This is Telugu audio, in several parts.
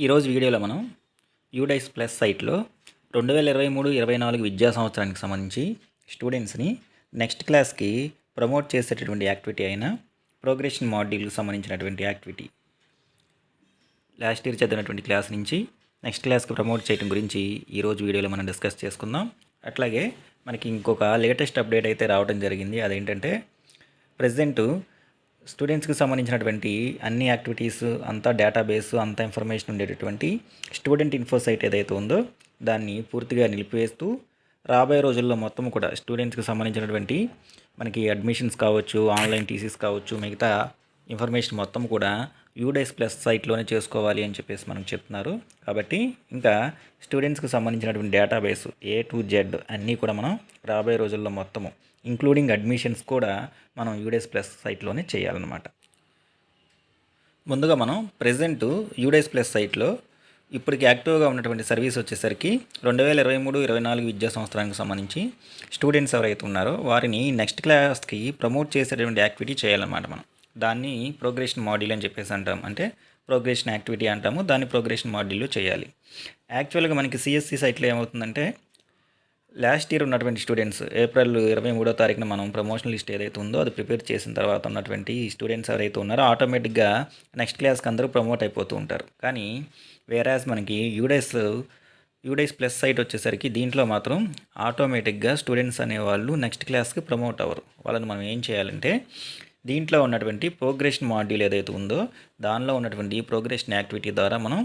ఈరోజు వీడియోలో మనం యూడైస్ ప్లస్ సైట్లో రెండు వేల ఇరవై మూడు ఇరవై నాలుగు విద్యా సంవత్సరానికి సంబంధించి స్టూడెంట్స్ని నెక్స్ట్ క్లాస్కి ప్రమోట్ చేసేటటువంటి యాక్టివిటీ అయిన ప్రోగ్రెషన్ మాడ్యూల్కి సంబంధించినటువంటి యాక్టివిటీ లాస్ట్ ఇయర్ చదివినటువంటి క్లాస్ నుంచి నెక్స్ట్ క్లాస్కి ప్రమోట్ చేయడం గురించి ఈరోజు వీడియోలో మనం డిస్కస్ చేసుకుందాం. అట్లాగే మనకి ఇంకొక లేటెస్ట్ అప్డేట్ అయితే రావడం జరిగింది. అదేంటంటే ప్రజెంటు స్టూడెంట్స్కి సంబంధించినటువంటి అన్ని యాక్టివిటీస్ అంతా డేటాబేస్ అంతా ఇన్ఫర్మేషన్ ఉండేటటువంటి స్టూడెంట్ ఇన్ఫో సైట్ ఏదైతే ఉందో దాన్ని పూర్తిగా నిలిపివేస్తూ రాబోయే రోజుల్లో మొత్తం కూడా స్టూడెంట్స్కి సంబంధించినటువంటి మనకి అడ్మిషన్స్ కావచ్చు ఆన్లైన్ టీసీస్ కావచ్చు మిగతా ఇన్ఫర్మేషన్ మొత్తం కూడా యూడైస్ ప్లస్ సైట్లోనే చేసుకోవాలి అని చెప్పేసి మనకు చెప్తున్నారు. కాబట్టి ఇంకా స్టూడెంట్స్కి సంబంధించినటువంటి డేటాబేస్ ఏ టు జెడ్ అన్నీ కూడా మనం రాబోయే రోజుల్లో మొత్తము ఇంక్లూడింగ్ అడ్మిషన్స్ కూడా మనం యూడైస్ ప్లస్ సైట్లోనే చేయాలన్నమాట. ముందుగా మనం ప్రజెంట్ యూడైస్ ప్లస్ సైట్లో ఇప్పటికి యాక్టివ్గా ఉన్నటువంటి సర్వీస్ వచ్చేసరికి రెండు వేల ఇరవై మూడు ఇరవై నాలుగు విద్యా సంవత్సరానికి సంబంధించి స్టూడెంట్స్ ఎవరైతే ఉన్నారో వారిని నెక్స్ట్ క్లాస్కి ప్రమోట్ చేసేటువంటి యాక్టివిటీ చేయాలన్నమాట మనం. దాన్ని ప్రోగ్రెషన్ మాడ్యూల్ అని చెప్పేసి అంటాం. అంటే ప్రోగ్రెషన్ యాక్టివిటీ అంటాము. దాన్ని ప్రోగ్రెషన్ మాడ్యూల్లో చేయాలి. యాక్చువల్గా మనకి సిఎస్సి సైట్లో ఏమవుతుందంటే లాస్ట్ ఇయర్ ఉన్నటువంటి స్టూడెంట్స్ ఏప్రిల్ ఇరవై మూడో తారీఖున మనం ప్రమోషన్ లిస్ట్ ఏదైతే ఉందో అది ప్రిపేర్ చేసిన తర్వాత ఉన్నటువంటి స్టూడెంట్స్ ఎవరైతే ఉన్నారో ఆటోమేటిక్గా నెక్స్ట్ క్లాస్కి అందరూ ప్రమోట్ అయిపోతూ ఉంటారు. కానీ వేరాజ్ మనకి యూడైస్ యూడైస్ ప్లస్ సైట్ వచ్చేసరికి దీంట్లో మాత్రం ఆటోమేటిక్గా స్టూడెంట్స్ అనేవాళ్ళు నెక్స్ట్ క్లాస్కి ప్రమోట్ అవ్వరు. వాళ్ళని మనం ఏం చేయాలంటే దీంట్లో ఉన్నటువంటి ప్రోగ్రెషన్ మాడ్యూల్ ఏదైతే ఉందో దానిలో ఉన్నటువంటి ప్రోగ్రెషన్ యాక్టివిటీ ద్వారా మనం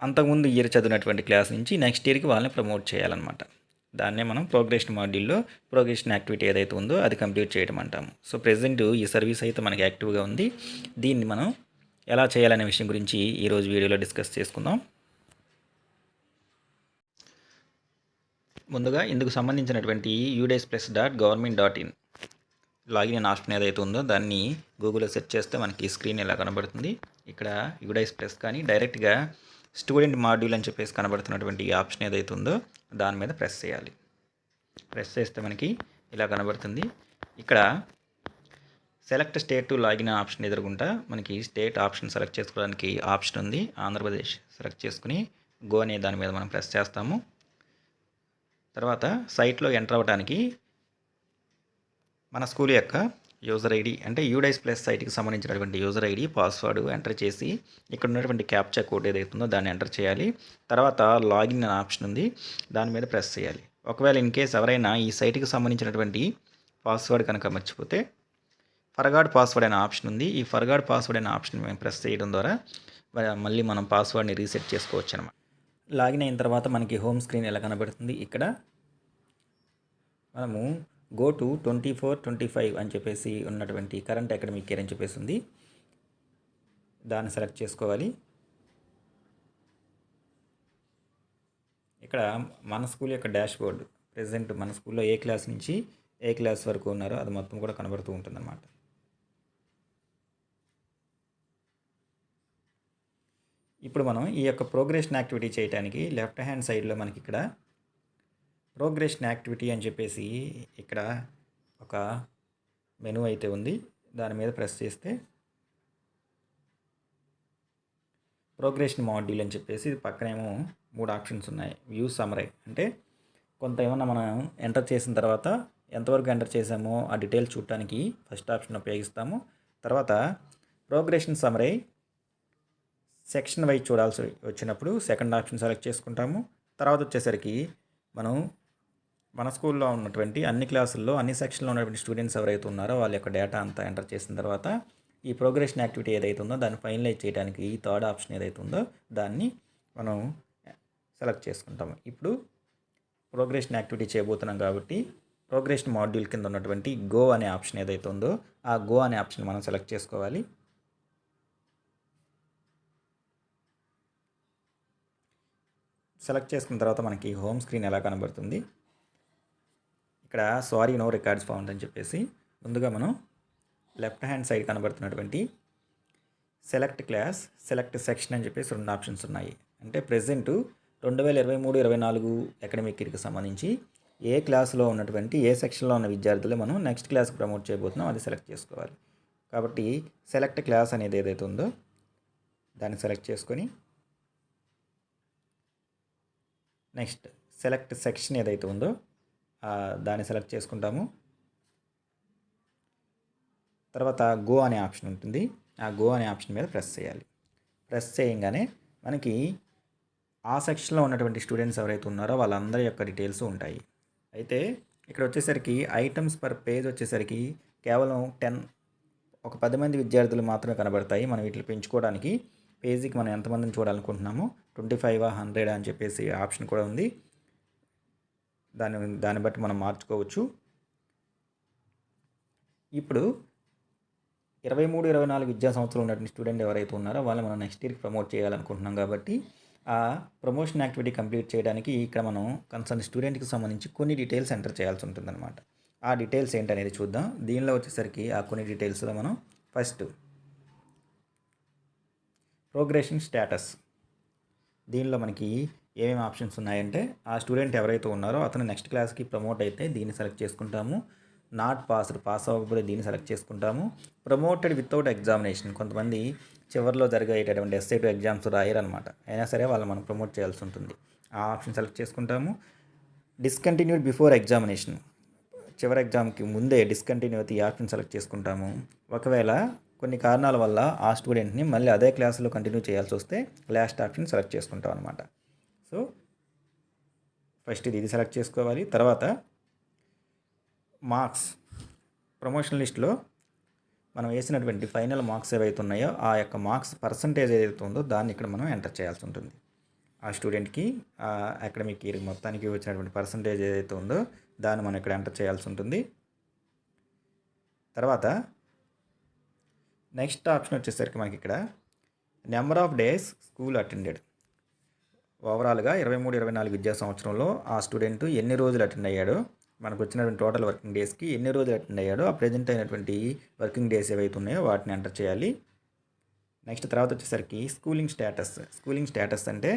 అంతకుముందు ఇయర్ చదివినటువంటి క్లాస్ నుంచి నెక్స్ట్ ఇయర్కి వాళ్ళని ప్రమోట్ చేయాలన్నమాట. దాన్నే మనం ప్రోగ్రెషన్ మాడ్యూల్లో ప్రోగ్రెషన్ యాక్టివిటీ ఏదైతే ఉందో అది కంప్లీట్ చేయడం అంటాము. సో ప్రజెంట్ ఈ సర్వీస్ అయితే మనకి యాక్టివ్గా ఉంది. దీన్ని మనం ఎలా చేయాలనే విషయం గురించి ఈరోజు వీడియోలో డిస్కస్ చేసుకుందాం. ముందుగా ఇందుకు సంబంధించినటువంటి UDISE plus dot government dot in login in option ఏదైతే ఉందో దాన్ని గూగుల్లో సెర్చ్ చేస్తే మనకి స్క్రీన్ ఇలా కనబడుతుంది. ఇక్కడ యుడైస్ ప్లస్ కానీ డైరెక్ట్గా స్టూడెంట్ మాడ్యూల్ అని చెప్పేసి కనబడుతున్నటువంటి ఈ ఆప్షన్ ఏదైతే ఉందో దాని మీద ప్రెస్ చేయాలి. ప్రెస్ చేస్తే మనకి ఇలా కనబడుతుంది. ఇక్కడ select state to login option ఎదురుకుంటా మనకి స్టేట్ ఆప్షన్ సెలెక్ట్ చేసుకోవడానికి ఆప్షన్ ఉంది. ఆంధ్రప్రదేశ్ సెలెక్ట్ చేసుకుని గో అనే దాని మీద మనం ప్రెస్ చేస్తాము. తర్వాత సైట్లో ఎంటర్ అవ్వడానికి మన స్కూల్ యొక్క యూజర్ ఐడి అంటే యూడైస్ ప్లస్ సైట్కి సంబంధించినటువంటి యూజర్ ఐడి పాస్వర్డ్ ఎంటర్ చేసి ఇక్కడ ఉన్నటువంటి క్యాప్చా కోడ్ ఏదైతే ఉందో దాన్ని ఎంటర్ చేయాలి. తర్వాత లాగిన్ అనే ఆప్షన్ ఉంది. దాని మీద ప్రెస్ చేయాలి. ఒకవేళ ఇన్ కేస్ ఎవరైనా ఈ సైట్కి సంబంధించినటువంటి పాస్వర్డ్ కనుక మర్చిపోతే ఫర్గాడ్ పాస్వర్డ్ అనే ఆప్షన్ ఉంది. ఈ ఫర్గాడ్ పాస్వర్డ్ అనే ఆప్షన్ మేము ప్రెస్ చేయడం ద్వారా మళ్ళీ మనం పాస్వర్డ్ని రీసెట్ చేసుకోవచ్చు అనమాట లాగిన్ అయిన తర్వాత మనకి హోమ్ స్క్రీన్ ఎలా కనబడుతుంది? ఇక్కడ మనము go to twenty four twenty five అని చెప్పేసి ఉన్నటువంటి కరెంట్ అకాడమిక్ ఇయర్ అని చెప్పేసి ఉంది. దాన్ని సెలెక్ట్ చేసుకోవాలి. ఇక్కడ మన స్కూల్ యొక్క డాష్ బోర్డ్ ప్రజెంట్ మన స్కూల్లో ఏ క్లాస్ నుంచి ఏ క్లాస్ వరకు ఉన్నారో అది మొత్తం కూడా కనబడుతూ ఉంటుందన్నమాట. ఇప్పుడు మనం ఈ యొక్క ప్రోగ్రెషన్ యాక్టివిటీ చేయడానికి లెఫ్ట్ హ్యాండ్ సైడ్లో మనకి ఇక్కడ ప్రోగ్రెషన్ యాక్టివిటీ అని చెప్పేసి ఇక్కడ ఒక మెను అయితే ఉంది. దాని మీద ప్రెస్ చేస్తే ప్రోగ్రెషన్ మాడ్యూల్ అని చెప్పేసి పక్కనేమో మూడు ఆప్షన్స్ ఉన్నాయి. వ్యూ సమరై అంటే కొంత ఏమన్నా మనం ఎంటర్ చేసిన తర్వాత ఎంతవరకు ఎంటర్ చేసామో ఆ డీటెయిల్స్ చూడటానికి ఫస్ట్ ఆప్షన్ ఉపయోగిస్తాము. తర్వాత ప్రోగ్రెషన్ సమరై సెక్షన్ వైజ్ చూడాల్సి వచ్చినప్పుడు సెకండ్ ఆప్షన్ సెలెక్ట్ చేసుకుంటాము. తర్వాత వచ్చేసరికి మనం మన స్కూల్లో ఉన్నటువంటి అన్ని క్లాసుల్లో అన్ని సెక్షన్లో ఉన్నటువంటి స్టూడెంట్స్ ఎవరైతే ఉన్నారో వాళ్ళ యొక్క డేటా అంతా ఎంటర్ చేసిన తర్వాత ఈ ప్రోగ్రెషన్ యాక్టివిటీ ఏదైతే ఉందో దాన్ని ఫైనలైజ్ చేయడానికి ఈ థర్డ్ ఆప్షన్ ఏదైతే ఉందో దాన్ని మనం సెలెక్ట్ చేసుకుంటాము ఇప్పుడు ప్రోగ్రెషన్ యాక్టివిటీ చేయబోతున్నాం కాబట్టి ప్రోగ్రెషన్ మాడ్యూల్ కింద ఉన్నటువంటి గో అనే ఆప్షన్ ఏదైతే ఉందో ఆ గో అనే ఆప్షన్ మనం సెలెక్ట్ చేసుకోవాలి. సెలెక్ట్ చేసుకున్న తర్వాత మనకి హోమ్ స్క్రీన్ ఎలా కనబడుతుంది? ఇక్కడ సారీ నో రికార్డ్స్ ఫౌండ్ అని చెప్పేసి ముందుగా మనం లెఫ్ట్ హ్యాండ్ సైడ్ కనబడుతున్నటువంటి సెలెక్ట్ క్లాస్ సెలెక్ట్ సెక్షన్ అని చెప్పేసి రెండు ఆప్షన్స్ ఉన్నాయి. అంటే ప్రజెంట్ రెండు వేల ఇరవై మూడు ఇరవై నాలుగు అకాడమిక్ ఇయర్కి సంబంధించి ఏ క్లాస్లో ఉన్నటువంటి ఏ సెక్షన్లో ఉన్న విద్యార్థులు మనం నెక్స్ట్ క్లాస్కి ప్రమోట్ చేయబోతున్నాం అది సెలెక్ట్ చేసుకోవాలి. కాబట్టి సెలెక్ట్ క్లాస్ అనేది ఏదైతే ఉందో దాన్ని సెలెక్ట్ చేసుకొని నెక్స్ట్ సెలెక్ట్ సెక్షన్ ఏదైతే ఉందో దాన్ని సెలెక్ట్ చేసుకుంటాము. తర్వాత గో అనే ఆప్షన్ ఉంటుంది. ఆ గో అనే ఆప్షన్ మీద ప్రెస్ చేయాలి. ప్రెస్ చేయగానే మనకి ఆ సెక్షన్లో ఉన్నటువంటి స్టూడెంట్స్ ఎవరైతే ఉన్నారో వాళ్ళందరి యొక్క డీటెయిల్స్ ఉంటాయి. అయితే ఇక్కడ వచ్చేసరికి ఐటమ్స్ పర్ పేజ్ వచ్చేసరికి కేవలం టెన్ ఒక పది మంది విద్యార్థులు మాత్రమే కనబడతాయి. మనం వీటిని పెంచుకోవడానికి పేజీకి మనం ఎంతమందిని చూడాలనుకుంటున్నామో ట్వంటీ ఫైవ్ హండ్రెడ్ అని చెప్పేసి ఆప్షన్ కూడా ఉంది. దాని దాన్ని బట్టి మనం మార్చుకోవచ్చు. ఇప్పుడు ఇరవై మూడు ఇరవై నాలుగు విద్యా సంవత్సరం ఉన్నటువంటి స్టూడెంట్ ఎవరైతే ఉన్నారో వాళ్ళు మనం నెక్స్ట్ ఇయర్కి ప్రమోట్ చేయాలనుకుంటున్నాం కాబట్టి ఆ ప్రమోషన్ యాక్టివిటీ కంప్లీట్ చేయడానికి ఇక్కడ మనం కన్సర్న్ స్టూడెంట్కి సంబంధించి కొన్ని డీటెయిల్స్ ఎంటర్ చేయాల్సి ఉంటుందన్నమాట. ఆ డీటెయిల్స్ ఏంటనేది చూద్దాం. దీనిలో వచ్చేసరికి ఆ కొన్ని డీటెయిల్స్లో మనం ఫస్ట్ ప్రోగ్రెషన్ స్టేటస్ దీనిలో మనకి ఏమేమి ఆప్షన్స్ ఉన్నాయంటే ఆ స్టూడెంట్ ఎవరైతే ఉన్నారో అతను నెక్స్ట్ క్లాస్కి ప్రమోట్ అయితే దీన్ని సెలెక్ట్ చేసుకుంటాము. నాట్ పాస్డ్ పాస్ అవ్వకపోతే దీన్ని సెలెక్ట్ చేసుకుంటాము. Promoted without examination. కొంతమంది చివరిలో జరిగేటటువంటి ఎస్ఐ టు ఎగ్జామ్స్ రాయరనమాట అయినా సరే వాళ్ళు మనం ప్రమోట్ చేయాల్సి ఉంటుంది. ఆ ఆప్షన్ సెలెక్ట్ చేసుకుంటాము. Discontinued before examination. చివరి ఎగ్జామ్కి ముందే డిస్కంటిన్యూ అయితే ఈ ఆప్షన్ సెలెక్ట్ చేసుకుంటాము. ఒకవేళ కొన్ని కారణాల వల్ల ఆ స్టూడెంట్ని మళ్ళీ అదే క్లాసులో కంటిన్యూ చేయాల్సి వస్తే లాస్ట్ ఆప్షన్ సెలెక్ట్ చేసుకుంటాం అనమాట సో ఫస్ట్ ఇది ఇది సెలెక్ట్ చేసుకోవాలి. తర్వాత మార్క్స్. ప్రమోషన్ లిస్ట్లో మనం వేసినటువంటి ఫైనల్ మార్క్స్ ఏవైతే ఉన్నాయో ఆ యొక్క మార్క్స్ పర్సంటేజ్ ఏదైతే ఉందో దాన్ని ఇక్కడ మనం ఎంటర్ చేయాల్సి ఉంటుంది. ఆ స్టూడెంట్కి ఆ అకాడమిక్ ఇయర్ మొత్తానికి వచ్చినటువంటి పర్సంటేజ్ ఏదైతే ఉందో దాన్ని మనం ఇక్కడ ఎంటర్ చేయాల్సి ఉంటుంది. తర్వాత నెక్స్ట్ ఆప్షన్ వచ్చేసరికి మనకి ఇక్కడ number of days school attended. ఓవరాల్గా ఇరవై మూడు ఇరవై నాలుగు విద్యా సంవత్సరంలో ఆ స్టూడెంట్ ఎన్ని రోజులు అటెండ్ అయ్యాడో? మనకు వచ్చినటువంటి టోటల్ వర్కింగ్ డేస్కి ఎన్ని రోజులు అటెండ్ అయ్యాడో? ఆ ప్రజెంట్ అయినటువంటి వర్కింగ్ డేస్ ఏవైతే ఉన్నాయో వాటిని ఎంటర్ చేయాలి. నెక్స్ట్ తర్వాత వచ్చేసరికి స్కూలింగ్ స్టేటస్. స్కూలింగ్ స్టేటస్ అంటే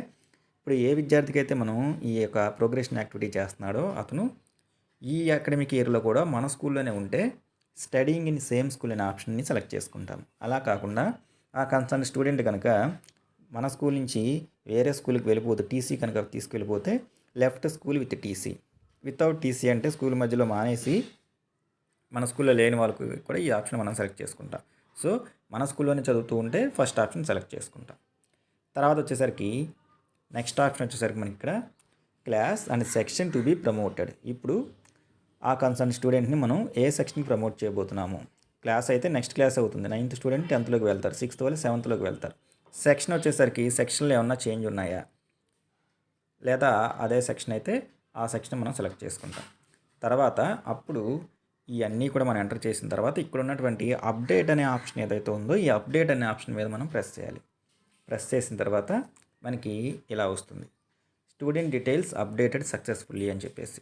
ఇప్పుడు ఏ విద్యార్థికి అయితే మనం ఈ యొక్క ప్రోగ్రెషన్ యాక్టివిటీ చేస్తున్నాడో అతను ఈ అకాడమిక్ ఇయర్లో కూడా మన స్కూల్లోనే ఉంటే స్టడీయింగ్ ఇన్ సేమ్ స్కూల్ అనే ఆప్షన్ని సెలెక్ట్ చేసుకుంటాం. అలా కాకుండా ఆ కన్సర్న్ స్టూడెంట్ కనుక మన స్కూల్ నుంచి వేరే స్కూల్కి వెళ్ళిపోతే టీసీ కనుక తీసుకెళ్ళిపోతే left school with TC. Without TC అంటే స్కూల్ మధ్యలో మానేసి మన స్కూల్లో లేని వాళ్ళకు కూడా ఈ ఆప్షన్ మనం సెలెక్ట్ చేసుకుంటాం. సో మన స్కూల్లోనే చదువుతూ ఉంటే ఫస్ట్ ఆప్షన్ సెలెక్ట్ చేసుకుంటాం. తర్వాత వచ్చేసరికి నెక్స్ట్ ఆప్షన్ వచ్చేసరికి మనకి ఇక్కడ class and section to be promoted. ఇప్పుడు ఆ కన్సర్న్ స్టూడెంట్ని మనం ఏ సెక్షన్కి ప్రమోట్ చేయబోతున్నాము? క్లాస్ అయితే నెక్స్ట్ క్లాస్ అవుతుంది. నైన్త్ స్టూడెంట్ టెన్త్లోకి వెళ్తారు. సిక్స్త్ వాళ్ళు సెవెంత్లోకి వెళ్తారు. సెక్షన్ వచ్చేసరికి సెక్షన్లో ఏమన్నా చేంజ్ ఉన్నాయా? లేదా అదే సెక్షన్ అయితే ఆ సెక్షన్ మనం సెలెక్ట్ చేసుకుంటాం. తర్వాత అప్పుడు ఇవన్నీ కూడా మనం ఎంటర్ చేసిన తర్వాత ఇక్కడ ఉన్నటువంటి అప్డేట్ అనే ఆప్షన్ ఏదైతే ఉందో ఈ అప్డేట్ అనే ఆప్షన్ మీద మనం ప్రెస్ చేయాలి. ప్రెస్ చేసిన తర్వాత మనకి ఇలా వస్తుంది. స్టూడెంట్ డీటెయిల్స్ అప్డేటెడ్ సక్సెస్ఫుల్లీ అని చెప్పేసి.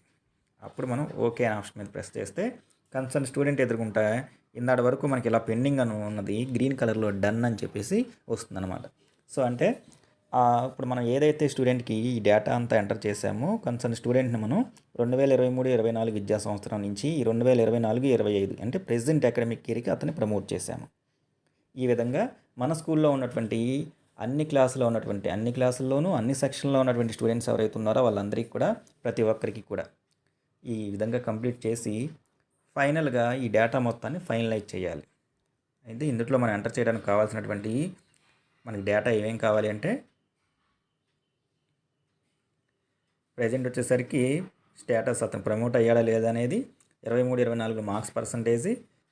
అప్పుడు మనం ఓకే అనే ఆప్షన్ మీద ప్రెస్ చేస్తే కన్సర్న్ స్టూడెంట్ ఎదుర్కొంటే ఇందాటి వరకు మనకి ఇలా పెండింగ్ అని ఉన్నది గ్రీన్ కలర్లో డన్ అని చెప్పేసి వస్తుందన్నమాట. సో అంటే ఇప్పుడు మనం ఏదైతే స్టూడెంట్కి ఈ డేటా అంతా ఎంటర్ చేసామో కన్సర్న్ స్టూడెంట్ని మనం రెండు వేల ఇరవై మూడు ఇరవై నాలుగు విద్యా సంవత్సరం నుంచి ఈ రెండు వేల ఇరవై నాలుగు ఇరవై ఐదు అంటే ప్రెసెంట్ అకాడమిక్ ఇయర్కి అతన్ని ప్రమోట్ చేశాము. ఈ విధంగా మన స్కూల్లో ఉన్నటువంటి అన్ని క్లాసులో ఉన్నటువంటి అన్ని క్లాసుల్లోనూ అన్ని సెక్షన్లో ఉన్నటువంటి స్టూడెంట్స్ ఎవరైతే ఉన్నారో వాళ్ళందరికీ కూడా ప్రతి ఒక్కరికి కూడా ఈ విధంగా కంప్లీట్ చేసి ఫైనల్గా ఈ డేటా మొత్తాన్ని ఫైనలైజ్ చేయాలి. అయితే ఇందులో మనం ఎంటర్ చేయడానికి కావాల్సినటువంటి మనకి డేటా ఏమేం కావాలి అంటే ప్రజెంట్ వచ్చేసరికి స్టేటస్ అతను ప్రమోట్ అయ్యాడా లేదా అనేది ఇరవై మూడు ఇరవై నాలుగు మార్క్స్ పర్సంటేజ్.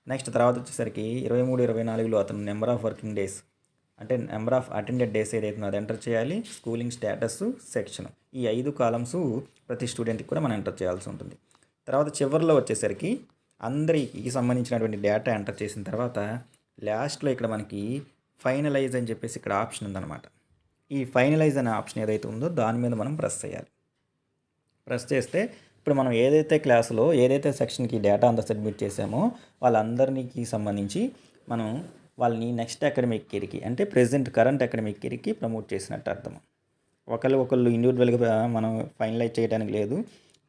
నెక్స్ట్ తర్వాత వచ్చేసరికి ఇరవై మూడు ఇరవై నాలుగులో అతను నెంబర్ ఆఫ్ వర్కింగ్ డేస్ అంటే నెంబర్ ఆఫ్ అటెండెడ్ డేస్ ఏదైతే ఉందో అది ఎంటర్ చేయాలి. Schooling status section. ఈ ఐదు కాలమ్స్ ప్రతి స్టూడెంట్కి కూడా మనం ఎంటర్ చేయాల్సి ఉంటుంది. తర్వాత చివరిలో వచ్చేసరికి అందరికి సంబంధించినటువంటి డేటా ఎంటర్ చేసిన తర్వాత లాస్ట్లో ఇక్కడ మనకి ఫైనలైజ్ అని చెప్పేసి ఇక్కడ ఆప్షన్ ఉందన్నమాట. ఈ ఫైనలైజ్ అనే ఆప్షన్ ఏదైతే ఉందో దాని మీద మనం ప్రెస్ చేయాలి. ప్రెస్ చేస్తే ఇప్పుడు మనం ఏదైతే క్లాసులో ఏదైతే సెక్షన్కి డేటా అంతా సబ్మిట్ చేసామో వాళ్ళందరికీ సంబంధించి మనం వాళ్ళని నెక్స్ట్ అకాడమిక్ ఇయర్కి అంటే ప్రెసెంట్ కరెంట్ అకాడమిక్ ఇయర్కి ప్రమోట్ చేసినట్టు అర్థం ఒకళ్ళు ఒకళ్ళు ఇండివిజువల్గా మనం ఫైనలైజ్ చేయడానికి లేదు.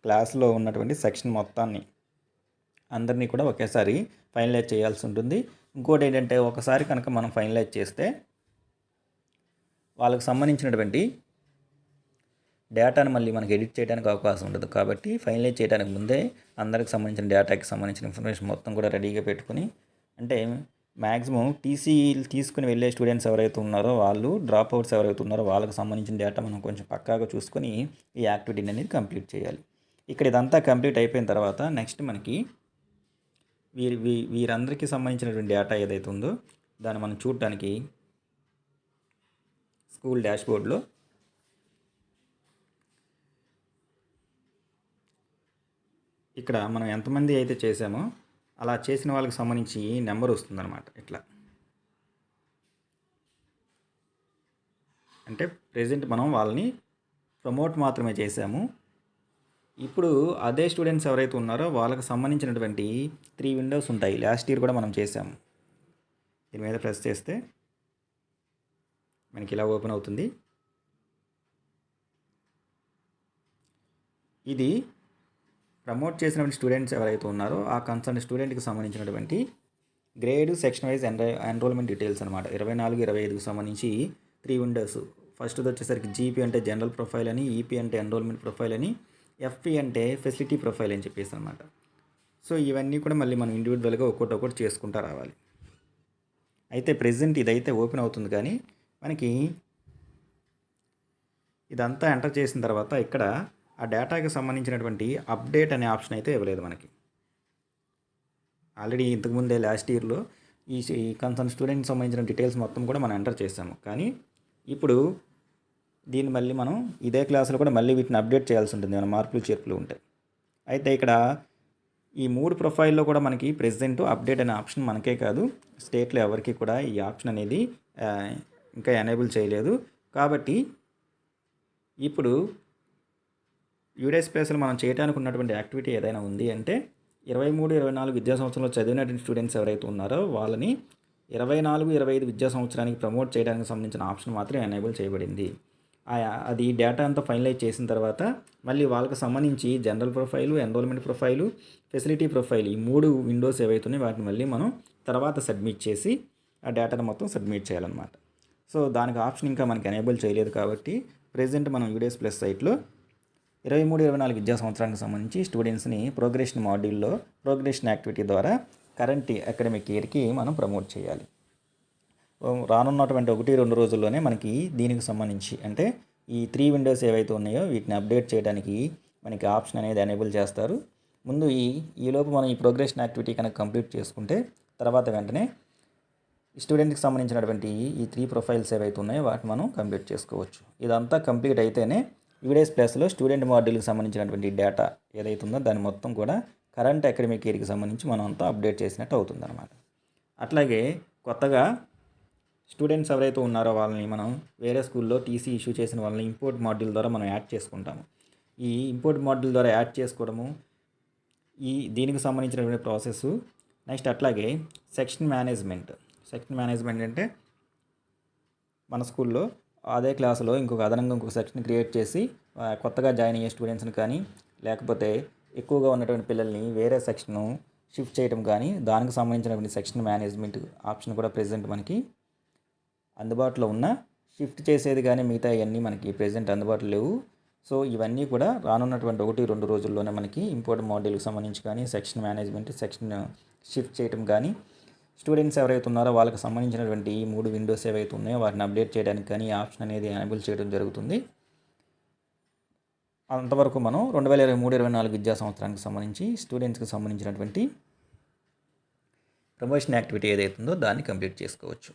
క్లాస్లో ఉన్నటువంటి సెక్షన్ మొత్తాన్ని అందరినీ కూడా ఒకేసారి ఫైనలైజ్ చేయాల్సి ఉంటుంది. ఇంకోటి ఏంటంటే ఒకసారి కనుక మనం ఫైనలైజ్ చేస్తే వాళ్ళకు సంబంధించినటువంటి డేటాను మళ్ళీ మనకి ఎడిట్ చేయడానికి అవకాశం ఉండదు. కాబట్టి ఫైనలైజ్ చేయడానికి ముందే అందరికి సంబంధించిన డేటాకి సంబంధించిన ఇన్ఫర్మేషన్ మొత్తం కూడా రెడీగా పెట్టుకుని అంటే మ్యాక్సిమం టీసీ తీసుకుని వెళ్ళే స్టూడెంట్స్ ఎవరైతే ఉన్నారో వాళ్ళు డ్రాప్ అవుట్స్ ఎవరైతే ఉన్నారో వాళ్ళకి సంబంధించిన డేటా మనం కొంచెం పక్కాగా చూసుకొని ఈ యాక్టివిటీని అనేది కంప్లీట్ చేయాలి. ఇక్కడ ఇదంతా కంప్లీట్ అయిపోయిన తర్వాత నెక్స్ట్ మనకి వీరి వీ- వీరందరికీ సంబంధించినటువంటి డేటా ఏదైతే ఉందో దాన్ని మనం చూడటానికి స్కూల్ డాష్బోర్డ్లో ఇక్కడ మనం ఎంతమంది అయితే చేసామో అలా చేసిన వాళ్ళకి సంబంధించి నెంబర్ వస్తుందన్నమాట ఇట్లా. అంటే ప్రజెంట్ మనం వాళ్ళని ప్రమోట్ మాత్రమే చేసాము ఇప్పుడు అదే స్టూడెంట్స్ ఎవరైతే ఉన్నారో వాళ్ళకి సంబంధించినటువంటి త్రీ విండోస్ ఉంటాయి. లాస్ట్ ఇయర్ కూడా మనం చేసాం దీని మీద ప్రెస్ చేస్తే మనకి ఇలా ఓపెన్ అవుతుంది. ఇది ప్రమోట్ చేసినటువంటి స్టూడెంట్స్ ఎవరైతే ఉన్నారో ఆ కన్సర్న్ స్టూడెంట్కి సంబంధించినటువంటి గ్రేడ్ సెక్షన్ వైజ్ ఎన్రో ఎన్రోల్మెంట్ డీటెయిల్స్ అనమాట ఇరవై నాలుగు ఇరవై ఐదుకు సంబంధించి త్రీ విండోస్ ఫస్ట్ది వచ్చేసరికి జీపీ అంటే జనరల్ ప్రొఫైల్ అని ఈపీ అంటే ఎన్రోల్మెంట్ ప్రొఫైల్ అని ఎఫ్పి అంటే ఫెసిలిటీ ప్రొఫైల్ అని చెప్పేసి అనమాట సో ఇవన్నీ కూడా మళ్ళీ మనం ఇండివిజువల్గా ఒక్కొక్కటి ఒక్కొక్కటి చేసుకుంటూ రావాలి. అయితే ప్రెజెంట్ ఇదైతే ఓపెన్ అవుతుంది కానీ మనకి ఇదంతా ఎంటర్ చేసిన తర్వాత ఇక్కడ ఆ డేటాకి సంబంధించినటువంటి అప్డేట్ అనే ఆప్షన్ అయితే ఇవ్వలేదు మనకి. ఆల్రెడీ ఇంతకుముందే లాస్ట్ ఇయర్లో ఈ ఈ కన్సర్న్ స్టూడెంట్కి సంబంధించిన డీటెయిల్స్ మొత్తం కూడా మనం ఎంటర్ చేసాము. కానీ ఇప్పుడు దీన్ని మళ్ళీ మనం ఇదే క్లాసులో కూడా మళ్ళీ వీటిని అప్డేట్ చేయాల్సి ఉంటుంది మన మార్పులు చేర్పులు ఉంటాయి అయితే ఇక్కడ ఈ మూడు ప్రొఫైల్లో కూడా మనకి ప్రెసెంట్ అప్డేట్ అనే ఆప్షన్ మనకే కాదు. స్టేట్లో ఎవరికి కూడా ఈ ఆప్షన్ అనేది ఇంకా ఎనేబుల్ చేయలేదు. కాబట్టి ఇప్పుడు యూడే స్పేస్లో మనం చేయడానికి ఉన్నటువంటి యాక్టివిటీ ఏదైనా ఉంది అంటే ఇరవై మూడు ఇరవై నాలుగు విద్యా సంవత్సరంలో చదివినటువంటి స్టూడెంట్స్ ఎవరైతే ఉన్నారో వాళ్ళని ఇరవై నాలుగు ఇరవై ఐదు విద్యా సంవత్సరానికి ప్రమోట్ చేయడానికి సంబంధించిన ఆప్షన్ మాత్రం ఎనేబుల్ చేయబడింది. అది డేటా అంతా ఫైనలైజ్ చేసిన తర్వాత మళ్ళీ వాళ్ళకి సంబంధించి general profile enrolment profile facility profile ఈ మూడు విండోస్ ఏవైతున్నాయో వాటిని మళ్ళీ మనం తర్వాత సబ్మిట్ చేసి ఆ డేటాను మొత్తం సబ్మిట్ చేయాలన్నమాట. సో దానికి ఆప్షన్ ఇంకా మనకి ఎనేబుల్ చేయలేదు కాబట్టి ప్రజెంట్ మనం యూడిఎస్ ప్లస్ సైట్లో ఇరవై మూడు ఇరవై నాలుగు విద్యా సంవత్సరానికి సంబంధించి స్టూడెంట్స్ని ప్రోగ్రెషన్ మాడ్యూల్లో ప్రోగ్రెషన్ యాక్టివిటీ ద్వారా కరెంట్ అకాడమిక్ ఇయర్కి మనం ప్రమోట్ చేయాలి. రానున్నటువంటి ఒకటి రెండు రోజుల్లోనే మనకి దీనికి సంబంధించి అంటే ఈ త్రీ విండోస్ ఏవైతే ఉన్నాయో వీటిని అప్డేట్ చేయడానికి మనకి ఆప్షన్ అనేది ఎనేబుల్ చేస్తారు. ముందు ఈ ఈలోపు మనం ఈ ప్రోగ్రెషన్ యాక్టివిటీ కనుక కంప్లీట్ చేసుకుంటే తర్వాత వెంటనే స్టూడెంట్కి సంబంధించినటువంటి ఈ త్రీ ప్రొఫైల్స్ ఏవైతే ఉన్నాయో వాటిని మనం కంప్లీట్ చేసుకోవచ్చు. ఇదంతా కంప్లీట్ అయితేనే యూడేస్ ప్లస్లో స్టూడెంట్ మాడ్యూల్కి సంబంధించినటువంటి డేటా ఏదైతే ఉందో దాని మొత్తం కూడా కరెంట్ అకాడమిక్ ఇయర్కి సంబంధించి మనం అంతా అప్డేట్ చేసినట్టు అవుతుందన్నమాట. అట్లాగే కొత్తగా స్టూడెంట్స్ ఎవరైతే ఉన్నారో వాళ్ళని మనం వేరే స్కూల్లో టీసీ ఇష్యూ చేసిన వాళ్ళని ఇంపోర్ట్ మాడ్యూల్ ద్వారా మనం యాడ్ చేసుకుంటాము. ఈ ఇంపోర్ట్ మాడ్యూల్ ద్వారా యాడ్ చేసుకోవడము ఈ దీనికి సంబంధించినటువంటి ప్రాసెస్ నెక్స్ట్ అట్లాగే సెక్షన్ మేనేజ్మెంట్. సెక్షన్ మేనేజ్మెంట్ అంటే మన స్కూల్లో అదే క్లాసులో ఇంకొక అదనంగా ఇంకొక సెక్షన్ క్రియేట్ చేసి కొత్తగా జాయిన్ అయ్యే స్టూడెంట్స్ని కానీ లేకపోతే ఎక్కువగా ఉన్నటువంటి పిల్లల్ని వేరే సెక్షను షిఫ్ట్ చేయడం కానీ దానికి సంబంధించినటువంటి సెక్షన్ మేనేజ్మెంట్ ఆప్షన్ కూడా ప్రజెంట్ మనకి అందుబాటులో ఉన్న షిఫ్ట్ చేసేది కానీ మిగతా ఇవన్నీ మనకి ప్రజెంట్ అందుబాటులో లేవు. సో ఇవన్నీ కూడా రానున్నటువంటి ఒకటి రెండు రోజుల్లోనే మనకి ఇంపార్టెంట్ మాడ్యూల్కి సంబంధించి కానీ సెక్షన్ మేనేజ్మెంట్ సెక్షన్ షిఫ్ట్ చేయడం కానీ స్టూడెంట్స్ ఎవరైతే ఉన్నారో వాళ్ళకి సంబంధించినటువంటి ఈ మూడు విండోస్ ఏవైతే ఉన్నాయో వాటిని అప్డేట్ చేయడానికి కానీ ఆప్షన్ అనేది ఎనేబుల్ చేయడం జరుగుతుంది. అంతవరకు మనం రెండు వేల ఇరవై మూడు ఇరవై నాలుగు విద్యా సంవత్సరానికి సంబంధించి స్టూడెంట్స్కి సంబంధించినటువంటి ప్రమోషన్ యాక్టివిటీ ఏదైతుందో దాన్ని కంప్లీట్ చేసుకోవచ్చు.